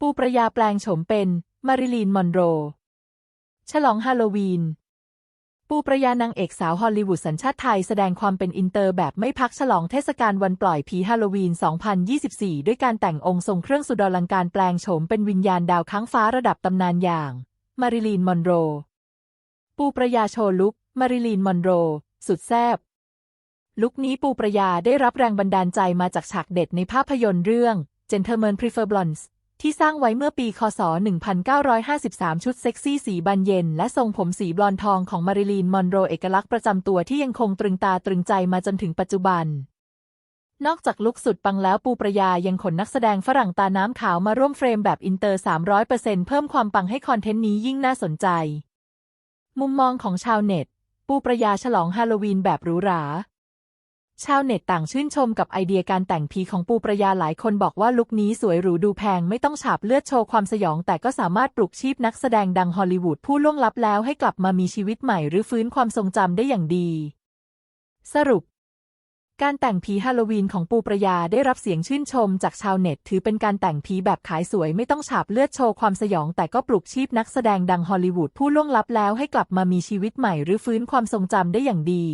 ปูประยาแปลงโฉมเป็นมาริลีนมอนโร ฉลองฮาโลวีน ปูประยานางเอกสาวฮอลลีวูดสัญชาติไทยแสดงความเป็นอินเตอร์แบบไม่พักฉลองเทศกาลวันปล่อยผีฮาโลวีน 2024 ด้วยการแต่งองค์ทรงเครื่องสุดอลังการแปลงโฉมเป็นวิญญาณดาวค้างฟ้าระดับตำนานอย่าง มาริลีนมอนโร ปูประยาโชว์ลุคมาริลีนมอนโร สุดแซ่บลุคนี้ปูประยาได้รับแรงบันดาลใจมาจากฉากเด็ดในภาพยนตร์เรื่อง Gentlemen Prefer Blondes ที่สร้างไว้เมื่อปี คศ 1953 ชุดเซ็กซี่สีบานเย็น และทรงผมสีบลอนทองของมาริลีน มอนโรเอกลักษณ์ประจำตัวที่ยังคงตรึงตาตรึงใจมาจนถึงปัจจุบัน นอกจากลุคสุดปังแล้วปูประยายังขนนักแสดงฝรั่งตาน้ำขาวมาร่วมเฟรมแบบอินเตอร์ 300%เพิ่มความปังให้คอนเทนต์นี้ยิ่งน่าสนใจ มุมมองของชาวเน็ต ปูประยาฉลองฮาโลวีนแบบหรูหรา ชาวเน็ตต่างชื่นชมกับไอเดียการแต่งผีของปูประยาหลายคนบอกว่าลุคนี้สวยหรูดูแพงไม่ต้องฉาบเลือดโชว์ความสยอง แต่ก็สามารถปลุกชีพนักแสดงดังฮอลลีวูดผู้ล่วงลับแล้วให้กลับมามีชีวิตใหม่หรือฟื้นความทรงจำได้อย่างดี สรุป การแต่งผีฮาโลวีนของปูประยาได้รับเสียงชื่นชมจากชาวเน็ต ถือเป็นการแต่งผีแบบขายสวยไม่ต้องฉาบเลือดโชว์ความสยอง แต่ก็ปลุกชีพนักแสดงดังฮอลลีวูดผู้ล่วงลับแล้วให้กลับมามีชีวิตใหม่หรือฟื้นความทรงจำได้อย่างดี